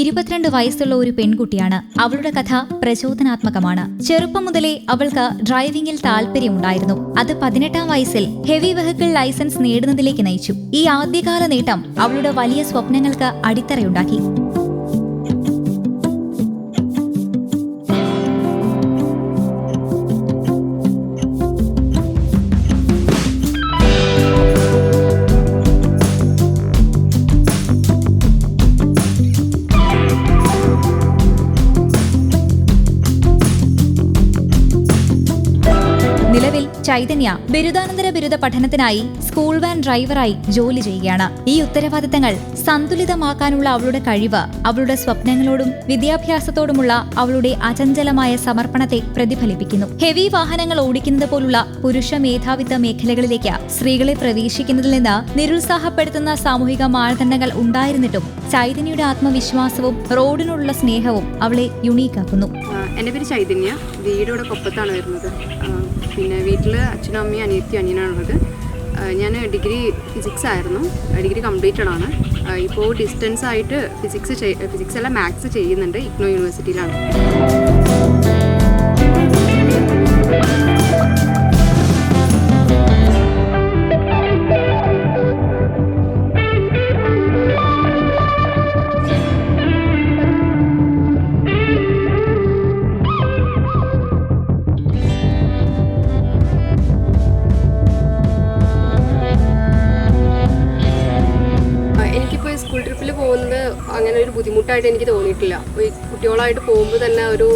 ഇരുപത്തിരണ്ട് വയസ്സുള്ള ഒരു പെൺകുട്ടിയാണ്. അവളുടെ കഥ പ്രചോദനാത്മകമാണ്. ചെറുപ്പം മുതലേ അവൾക്ക് ഡ്രൈവിംഗിൽ താല്പര്യമുണ്ടായിരുന്നു അത് പതിനെട്ടാം വയസ്സിൽ ഹെവി വെഹിക്കിൾ ലൈസൻസ് നേടുന്നതിലേക്ക് നയിച്ചു. ഈ ആദ്യകാല നേട്ടം അവളുടെ വലിയ സ്വപ്നങ്ങൾക്ക് അടിത്തറയുണ്ടാക്കി. ചൈതന്യ ബിരുദാനന്തര ബിരുദ പഠനത്തിനായി സ്കൂൾ വാൻ ഡ്രൈവറായി ജോലി ചെയ്യുകയാണ്. ഈ ഉത്തരവാദിത്തങ്ങൾ സന്തുലിതമാക്കാനുള്ള അവളുടെ കഴിവ് അവളുടെ സ്വപ്നങ്ങളോടും വിദ്യാഭ്യാസത്തോടുമുള്ള അവളുടെ അചഞ്ചലമായ സമർപ്പണത്തെ പ്രതിഫലിപ്പിക്കുന്നു. ഹെവി വാഹനങ്ങൾ ഓടിക്കുന്നത് പോലുള്ള പുരുഷ മേധാവിത്വ മേഖലകളിലേക്ക് സ്ത്രീകളെ പ്രവേശിക്കുന്നതിൽ നിന്ന് നിരുത്സാഹപ്പെടുത്തുന്ന സാമൂഹിക മാനദണ്ഡങ്ങൾ ഉണ്ടായിരുന്നിട്ടും ചൈതന്യയുടെ ആത്മവിശ്വാസവും റോഡിനോടുള്ള സ്നേഹവും അവളെ യുണീക്കാക്കുന്നു. എന്റെ പേര് ചൈതന്യ. വീട് ഇവിടെ കൊപ്പത്താണ് വരുന്നത്. പിന്നെ വീട്ടിൽ അച്ഛനും അമ്മയും അനിയത്തി അനിയനാണുള്ളത്. ഞാൻ ഡിഗ്രി ഫിസിക്സ് ആയിരുന്നു. ഡിഗ്രി കംപ്ലീറ്റഡ് ആണ്. ഇപ്പോൾ ഡിസ്റ്റൻസ് ആയിട്ട് ഫിസിക്സ് ഫിസിക്സ് അല്ല മാത്സ് ചെയ്യുന്നുണ്ട്. ഇഗ്നോ യൂണിവേഴ്സിറ്റിയിലാണ്. പോകുന്നത് അങ്ങനെ ഒരു ബുദ്ധിമുട്ടായിട്ട് എനിക്ക് തോന്നിയിട്ടില്ല. കുട്ടികളായിട്ട് പോകുമ്പോൾ തന്നെ ഒരു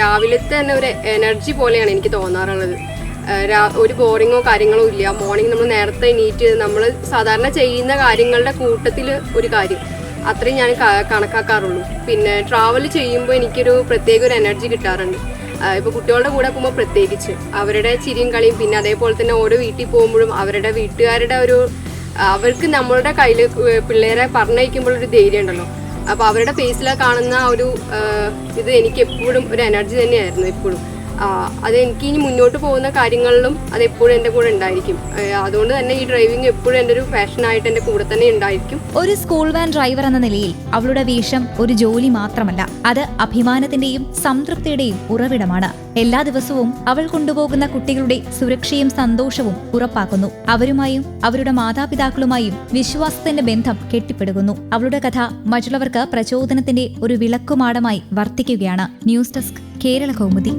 രാവിലത്തെ തന്നെ ഒരു എനർജി പോലെയാണ് എനിക്ക് തോന്നാറുള്ളത്. ഒരു ബോറിങ്ങോ കാര്യങ്ങളോ ഇല്ല. മോർണിംഗ് നമ്മൾ നേരത്തെ എണീറ്റ് നമ്മൾ സാധാരണ ചെയ്യുന്ന കാര്യങ്ങളുടെ കൂട്ടത്തിൽ ഒരു കാര്യം. അത്രയും ഞാൻ കണക്കാക്കാറുള്ളൂ. പിന്നെ ട്രാവൽ ചെയ്യുമ്പോൾ എനിക്കൊരു പ്രത്യേക ഒരു എനർജി കിട്ടാറുണ്ട്. ഇപ്പോൾ കുട്ടികളുടെ കൂടെ പോകുമ്പോൾ പ്രത്യേകിച്ച്. അവരുടെ ചിരിയും കളിയും പിന്നെ അതേപോലെ തന്നെ ഓരോ വീട്ടിൽ പോകുമ്പോഴും അവരുടെ വീട്ടുകാരുടെ ഒരു അവർക്ക് നമ്മളുടെ കയ്യിൽ പിള്ളേരെ പറഞ്ഞയക്കുമ്പോൾ ഒരു ധൈര്യം ഉണ്ടല്ലോ. അപ്പോൾ അവരുടെ ഫേസിൽ കാണുന്ന ആ ഒരു ഇത് എനിക്ക് എപ്പോഴും ഒരു എനർജി തന്നെയായിരുന്നു എപ്പോഴും. അത് എനിക്ക് ഇനി മുന്നോട്ട് പോകുന്ന കാര്യങ്ങളിലും അത് എപ്പോഴും എന്റെ കൂടെ ഉണ്ടായിരിക്കും. അതുകൊണ്ട് തന്നെ ഈ ഡ്രൈവിംഗ് എപ്പോഴും എന്റെ ഒരു പാഷനായിട്ട് എന്റെ കൂടെ തന്നെ ഉണ്ടായിരിക്കും. ഒരു സ്കൂൾ വാൻ ഡ്രൈവർ എന്ന നിലയിൽ അവളുടെ വേഷം ഒരു ജോലി മാത്രമല്ല അത് അഭിമാനത്തിന്റെയും സംതൃപ്തിയുടെയും ഉറവിടമാണ്. എല്ലാ ദിവസവും അവൾ കൊണ്ടുപോകുന്ന കുട്ടികളുടെ സുരക്ഷയും സന്തോഷവും ഉറപ്പാക്കുന്നു. അവരുമായും അവരുടെ മാതാപിതാക്കളുമായും വിശ്വാസത്തിന്റെ ബന്ധം കെട്ടിപ്പടുക്കുന്നു അവളുടെ കഥ മറ്റുള്ളവർക്ക് പ്രചോദനത്തിന്റെ ഒരു വിളക്കുമാടമായി വർത്തിക്കുകയാണ്. News desk Kerala Kaumudi.